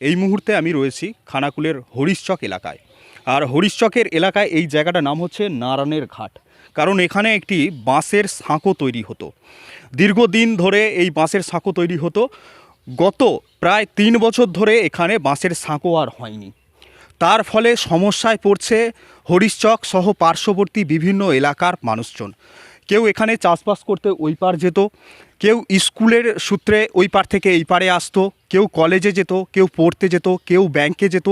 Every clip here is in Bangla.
এই মুহূর্তে আমি রয়েছি খানাকুলের হরিশচক এলাকায়। আর হরিশচকের এলাকায় এই জায়গাটার নাম হচ্ছে নারায়ণের ঘাট। কারণ এখানে একটি বাঁশের সাঁকো তৈরি হতো। দীর্ঘদিন ধরে এই বাঁশের সাঁকো তৈরি হতো। গত প্রায় তিন বছর ধরে এখানে বাঁশের সাঁকো আর হয়নি। তার ফলে সমস্যায় পড়ছে হরিশচক সহ পার্শ্ববর্তী বিভিন্ন এলাকার মানুষজন। কেউ এখানে চাষবাস করতে ওই পার যেত, কেউ স্কুলের সূত্রে ওই পার থেকে এই পারে আসতো, কেউ কলেজে যেত, কেউ পড়তে যেত, কেউ ব্যাংকে যেত।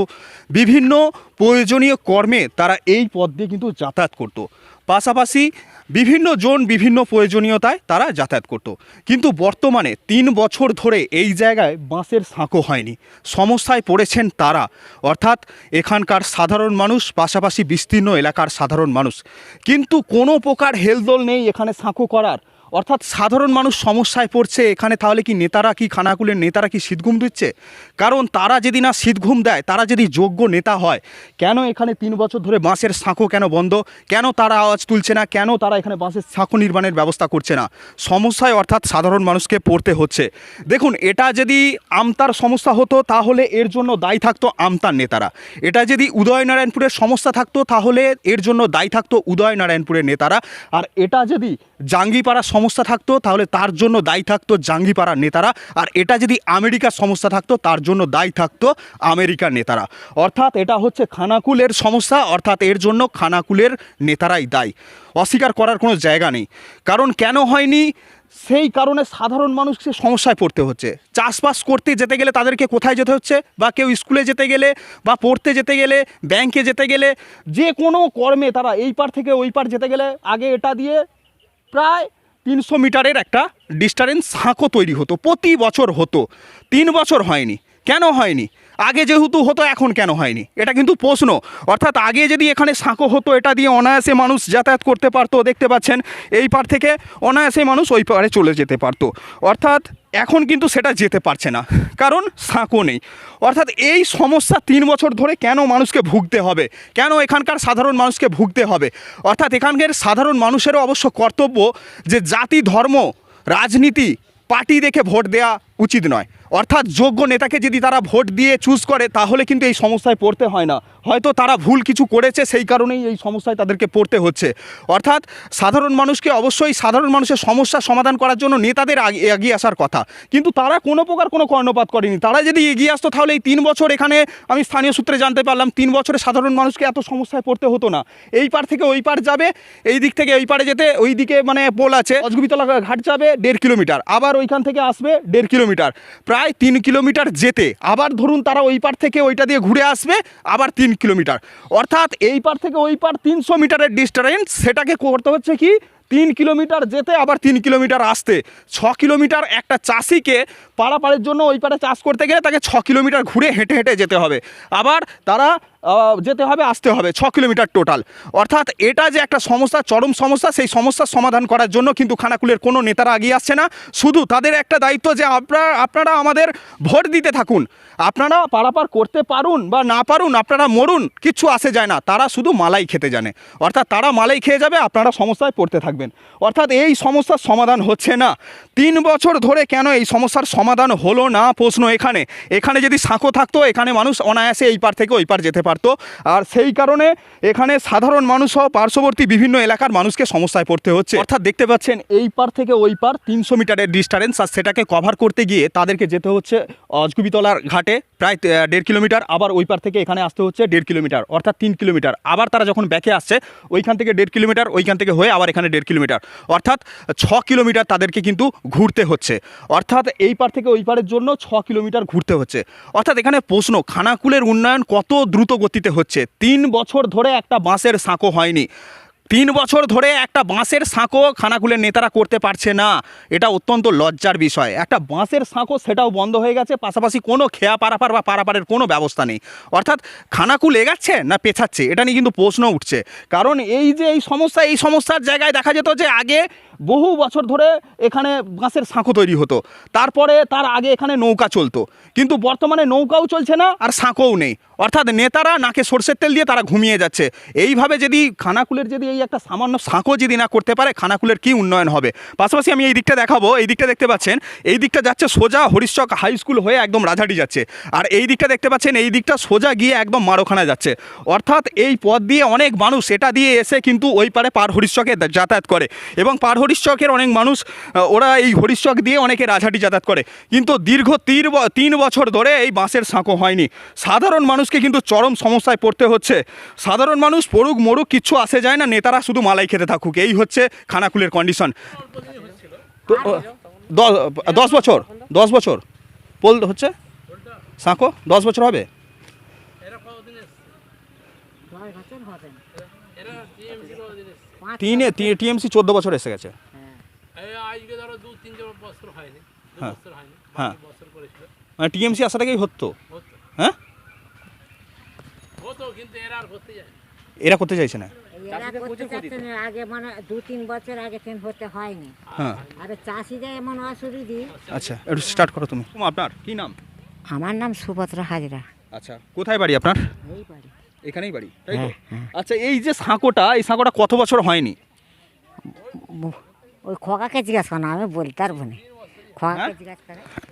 বিভিন্ন প্রয়োজনীয় কর্মে তারা এই পথ দিয়ে কিন্তু যাতায়াত করতো। পাশাপাশি বিভিন্ন জন বিভিন্ন প্রয়োজনীয়তায় তারা যাতায়াত করত। কিন্তু বর্তমানে তিন বছর ধরে এই জায়গায় বাঁশের সাঁকো হয়নি। সমস্যায় পড়েছেন তারা। অর্থাৎ এখানকার সাধারণ মানুষ, পাশাপাশি বিস্তীর্ণ এলাকার সাধারণ মানুষ। কিন্তু কোনো প্রকার হেলদোল নেই এখানে সাঁকো করার। অর্থাৎ সাধারণ মানুষ সমস্যায় পড়ছে, এখানে তাহলে কি নেতারা কি খানাকুলের নেতারা কি শীতঘুম দিচ্ছে? কারণ তারা যদি না শীতঘুম দেয়, তারা যদি যোগ্য নেতা হয়, কেন এখানে তিন বছর ধরে বাঁশের সাঁকো কেন বন্ধ? কেন তারা আওয়াজ তুলছে না? কেন তারা এখানে বাঁশের সাঁকো নির্মাণের ব্যবস্থা করছে না? সমস্যায় অর্থাৎ সাধারণ মানুষকে পড়তে হচ্ছে। দেখুন, এটা যদি আমতার সমস্যা হতো, তাহলে এর জন্য দায়ী থাকতো আমতার নেতারা। এটা যদি উদয়নারায়ণপুরের সমস্যা থাকতো, তাহলে এর জন্য দায়ী থাকতো উদয়নারায়ণপুরের নেতারা। আর এটা যদি জাঙ্গিপাড়ার সমস্যা থাকতো, তাহলে তার জন্য দায়ী থাকতো জাঙ্গিপাড়ার নেতারা। আর এটা যদি আমেরিকার সমস্যা থাকতো, তার জন্য দায়ী থাকতো আমেরিকার নেতারা। অর্থাৎ এটা হচ্ছে খানাকুলের সমস্যা, অর্থাৎ এর জন্য খানাকুলের নেতারাই দায়ী। অস্বীকার করার কোনো জায়গা নেই। কারণ কেন হয়নি? সেই কারণে সাধারণ মানুষকে সমস্যায় পড়তে হচ্ছে। চাষবাস করতে যেতে গেলে তাদেরকে কোথায় যেতে হচ্ছে? বা কেউ স্কুলে যেতে গেলে, বা পড়তে যেতে গেলে, ব্যাংকে যেতে গেলে, যে কোনো কর্মে তারা এই পার থেকে ওই পার যেতে গেলে, আগে এটা দিয়ে প্রায় তিনশো মিটারের একটা ডিস্টারেন্স হাঁকো তৈরি হতো, প্রতি বছর হতো। তিন বছর হয়নি। কেন হয়নি? আগে যেহেতু হতো, এখন কেন হয়নি? এটা কিন্তু প্রশ্ন। অর্থাৎ আগে যদি এখানে সাঁকো হতো, এটা দিয়ে অনায়াসে মানুষ যাতায়াত করতে পারতো, দেখতে পাচ্ছেন, এই পার থেকে অনায়াসে মানুষ ওই পারে চলে যেতে পারতো। অর্থাৎ এখন কিন্তু সেটা যেতে পারছে না, কারণ সাঁকো নেই। অর্থাৎ এই সমস্যা তিন বছর ধরে কেন মানুষকে ভুগতে হবে? কেন এখানকার সাধারণ মানুষকে ভুগতে হবে? অর্থাৎ এখানকার সাধারণ মানুষেরও অবশ্য কর্তব্য যে জাতি, ধর্ম, রাজনীতি, পার্টি দেখে ভোট দেওয়া উচিত নয়। অর্থাৎ যোগ্য নেতাকে যদি তারা ভোট দিয়ে চুজ করে, তাহলে কিন্তু এই সমস্যায় পড়তে হয় না। হয়তো তারা ভুল কিছু করেছে, সেই কারণেই এই সমস্যায় তাদেরকে পড়তে হচ্ছে। অর্থাৎ সাধারণ মানুষকে অবশ্যই সাধারণ মানুষের সমস্যা সমাধান করার জন্য নেতাদের এগিয়ে আসার কথা। কিন্তু তারা কোনো প্রকার কোনো কর্ণপাত করেনি। তারা যদি এগিয়ে আসতো, তাহলে এই তিন বছর এখানে আমি স্থানীয় সূত্রে জানতে পারলাম, তিন বছরে সাধারণ মানুষকে এত সমস্যায় পড়তে হতো না। এই পার থেকে ওই পার যাবে, এই দিক থেকে এই পারে যেতে, ওই দিকে মানে পোল আছে, অজগুবিতলা ঘাট যাবে, দেড় কিলোমিটার। আবার ওইখান থেকে আসবে, দেড় কিলোমিটার। প্রায় তিন কিলোমিটার যেতে। আবার ধরুন তারা ওই পার থেকে ওইটা দিয়ে ঘুরে আসবে, আবার তিন কিলোমিটার। অর্থাৎ এই পার থেকে ওই পার তিনশো মিটারের ডিস্টারেন্স সেটাকে করতে হচ্ছে কি? তিন কিলোমিটার যেতে, আবার তিন কিলোমিটার আসতে। ছ কিলোমিটার একটা চাষিকে পাড়াপাড়ির জন্য ওই পাড়ে চাষ করতে গেলে তাকে ছ কিলোমিটার ঘুরে হেঁটে হেঁটে যেতে হবে। আবার তারা যেতে হবে, আসতে হবে ছ কিলোমিটার টোটাল। অর্থাৎ এটা যে একটা সমস্যা, চরম সমস্যা, সেই সমস্যার সমাধান করার জন্য কিন্তু খানাকুলের কোনো নেতারা এগিয়ে আসছে না। শুধু তাদের একটা দায়িত্ব যে, আপনারা আপনারা আমাদের ভোট দিতে থাকুন। আপনারা পারাপার করতে পারুন বা না পারুন, আপনারা মরুন, কিচ্ছু আসে যায় না। তারা শুধু মালাই খেতে জানে। অর্থাৎ তারা মালাই খেয়ে যাবে, আপনারা সমস্যায় পড়তে থাকবেন। অর্থাৎ এই সমস্যার সমাধান হচ্ছে না। তিন বছর ধরে কেন এই সমস্যার সমাধান হলো না? প্রশ্ন এখানে। এখানে যদি সাঁকো থাকতো, এখানে মানুষ অনায়াসে এই পার থেকে ওই পার যেতে পারতো। আর সেই কারণে এখানে সাধারণ মানুষ সহ পার্শ্ববর্তী বিভিন্ন এলাকার মানুষকে সমস্যায় পড়তে হচ্ছে। অর্থাৎ দেখতে পাচ্ছেন, এই পার থেকে ওই পার তিনশো মিটারের ডিস্টারেন্স আর সেটাকে কভার করতে গিয়ে তাদেরকে যেতে হচ্ছে অজগুবিতলার ঘাটে। প্রায় দেড় কিলোমিটার। আবার ওই পার থেকে এখানে আসতে হচ্ছে দেড় কিলোমিটার, অর্থাৎ তিন কিলোমিটার। আবার তারা যখন ব্যাকে আসছে, ওইখান থেকে দেড় কিলোমিটার, ওইখান থেকে হয়ে আবার এখানে দেড় কিলোমিটার। অর্থাৎ ছ কিলোমিটার তাদেরকে কিন্তু ঘুরতে হচ্ছে। অর্থাৎ এই পার থেকে ওই পারের জন্য ছ কিলোমিটার ঘুরতে হচ্ছে। অর্থাৎ এখানে প্রশ্ন, খানাকুলের উন্নয়ন কত দ্রুত গতিতে হচ্ছে? তিন বছর ধরে একটা বাঁশের সাঁকো হয়নি। তিন বছর ধরে একটা বাঁশের সাঁকো খানাকুলের নেতারা করতে পারছে না। এটা অত্যন্ত লজ্জার বিষয়। একটা বাঁশের সাঁকো সেটাও বন্ধ হয়ে গেছে, পাশাপাশি কোনো খেয়া পারাপার বা পারাপারের কোনো ব্যবস্থা নেই। অর্থাৎ খানাকুল এগাচ্ছে না পেছাচ্ছে? এটা নিয়ে কিন্তু প্রশ্ন উঠছে। কারণ এই যে এই সমস্যা, এই সমস্যার জায়গায় দেখা যেত যে আগে বহু বছর ধরে এখানে বাঁশের সাঁকো তৈরি হতো। তারপরে তার আগে এখানে নৌকা চলতো। কিন্তু বর্তমানে নৌকাও চলছে না আর সাঁকোও নেই। অর্থাৎ নেতারা নাকে সর্ষের তেল দিয়ে তারা ঘুমিয়ে যাচ্ছে। এইভাবে যদি খানাকুলের যদি এই এই একটা সামান্য সাঁকো যদি না করতে পারে, খানাকুলের কি উন্নয়ন হবে? পাশাপাশি আমি এই দিকটা দেখাবো, এই দিকটা দেখতে পাচ্ছেন, এই দিকটা যাচ্ছে সোজা হরিশ্চক হাই স্কুল হয়ে একদম রাজাটি যাচ্ছে। আর এই দিকটা দেখতে পাচ্ছেন, এই দিকটা সোজা গিয়ে একদম মারোখানা যাচ্ছে। অর্থাৎ এই পথ দিয়ে অনেক মানুষ, এটা দিয়ে এসে কিন্তু ওই পারে পার হরিশ্চকে যাতায়াত করে। এবং পার হরিশ্চকের অনেক মানুষ ওরা এই হরিশ্চক দিয়ে অনেকে রাজহাটি যাতায়াত করে। কিন্তু দীর্ঘ তিন তিন বছর ধরে এই বাঁশের সাঁকো হয়নি। সাধারণ মানুষকে কিন্তু চরম সমস্যায় পড়তে হচ্ছে। সাধারণ মানুষ পড়ুক মরুক কিচ্ছু আসে যায় না নেতারা শুধু মালাই খেতে থাকুক। এই হচ্ছে খানাকুলের কন্ডিশন তো দশ বছর দশ বছর। পোল হচ্ছে? সাঁকো, দশ বছর হবে? তিনে টিএমসি চোদ্দ বছর এসে গেছে। হ্যাঁ। হ্যাঁ। মানে টিএমসি আসা থেকেই হতো। হ্যাঁ? হতো, কিন্তু এরা আর করতে যায়। এরা করতে চাইছে না? এরা করতে চাচ্ছে না আগে মানে দু তিন বছর আগে হতে হয়নি। হ্যাঁ। আর চাষিদের এমন অসুবিধি আচ্ছা একটু স্টার্ট করো তুমি। আপনার কি নাম? আমার নাম সুভদ্রা হাজরা। আচ্ছা কোথায় বাড়ি আপনার? এই বাড়ি। এখানেই বাড়ি তাই তো? হ্যাঁ, হ্যাঁ। আচ্ছা এই যে সাঁকোটা এই সাঁকোটা কত বছর হয়নি? ওই খোকাকে জিজ্ঞাসা করো আমি বলতে পারব না। হ্যাঁ?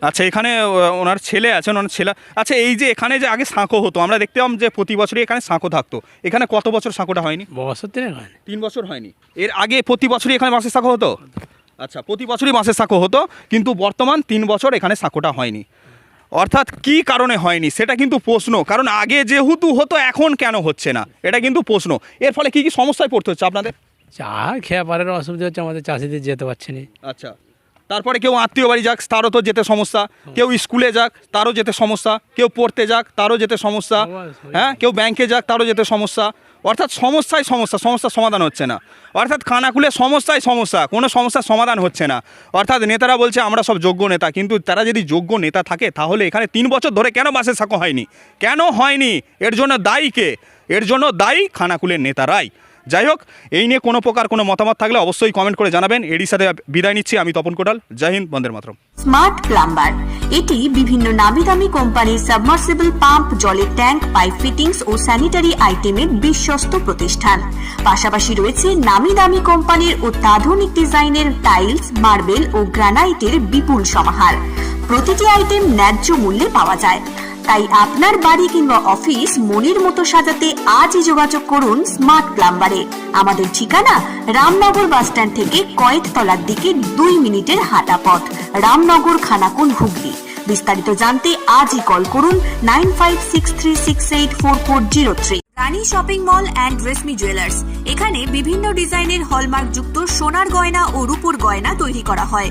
আচ্ছা এখানে ওনার ছেলে আছেন ওনার ছেলে। আচ্ছা এই যে এখানে যে আগে সাঁকো হতো আমরা দেখতাম যে প্রতি বছরই এখানে সাঁকো থাকতো। এখানে কত বছর সাঁকোটা হয়নি? বছর তিনেক হয়নি। তিন বছর হয়নি। এর আগে প্রতি বছরই এখানে মাসের সাঁকো হতো? আচ্ছা প্রতি বছরই মাসের সাঁকো হতো কিন্তু বর্তমান তিন বছর এখানে সাঁকোটা হয়নি। অর্থাৎ কি কারণে হয়নি সেটা কিন্তু প্রশ্ন। কারণ আগে যেহেতু হতো এখন কেন হচ্ছে না? এটা কিন্তু প্রশ্ন। এর ফলে কি কি সমস্যায় পড়তে হচ্ছে আপনাদের? চা খেয়া পারের অসুবিধা হচ্ছে আমাদের চাষিদের যেতে পারছে না। আচ্ছা। তারপরে কেউ আত্মীয় বাড়ি যাক তারও তো যেতে সমস্যা। কেউ স্কুলে যাক তারও যেতে সমস্যা। কেউ পড়তে যাক তারও যেতে সমস্যা। হ্যাঁ কেউ ব্যাংকে যাক তারও যেতে সমস্যা। অর্থাৎ সমস্যায় সমস্যা সমস্যার সমাধান হচ্ছে না। অর্থাৎ খানাকুলে সমস্যায় সমস্যা কোনো সমস্যার সমাধান হচ্ছে না। অর্থাৎ নেতারা বলছে আমরা সব যোগ্য নেতা। কিন্তু তারা যদি যোগ্য নেতা থাকে তাহলে এখানে তিন বছর ধরে কেন বাসে সাঁকো হয়নি? কেন হয়নি? এর জন্য দায়ী কে? এর জন্য দায়ী খানাকুলের নেতারাই। যাই হোক, এই নিয়ে কোনো প্রকার কোনো মতামত থাকলে অবশ্যই কমেন্ট করে জানাবেন। এরই সাথে বিদায় নিচ্ছি, আমি তপন কোটাল। জয় হিন্দ বন্দের মাতরম। স্মার্ট প্লাম্বার এটি বিভিন্ন নামি দামি কোম্পানির সাবমার্সিবল পাম্প জলের ট্যাঙ্ক পাইপ ফিটিংস ও স্যানিটারি আইটেমের বিশ্বস্ত প্রতিষ্ঠান। পাশাপাশি রয়েছে নামি দামি কোম্পানির অত্যাধুনিক ডিজাইনের টাইলস মার্বেল ও গ্রানাইটের বিপুল সমাহার। প্রতিটি আইটেম ন্যায্য মূল্যে পাওয়া যায়। তাই আপনার বাড়ি কিংবা অফিস মনের মতো সাজাতে আজই যোগাযোগ করুন স্মার্ট প্লাম্বারে। আমাদের ঠিকানা রামনগর বাসস্ট্যান্ড থেকে কয়েকতলার দিকে দুই মিনিটের হাঁটা পথ, রামনগর খানাকুল হুগলি। বিস্তারিত জানতে আজই কল করুন nine five six three six eight four four zero three. Rani shopping mall and Reshmi jewellers. এখানে বিভিন্ন ডিজাইনের হলমার্ক যুক্ত সোনার গয়না ও রূপোর গয়না তৈরি করা হয়।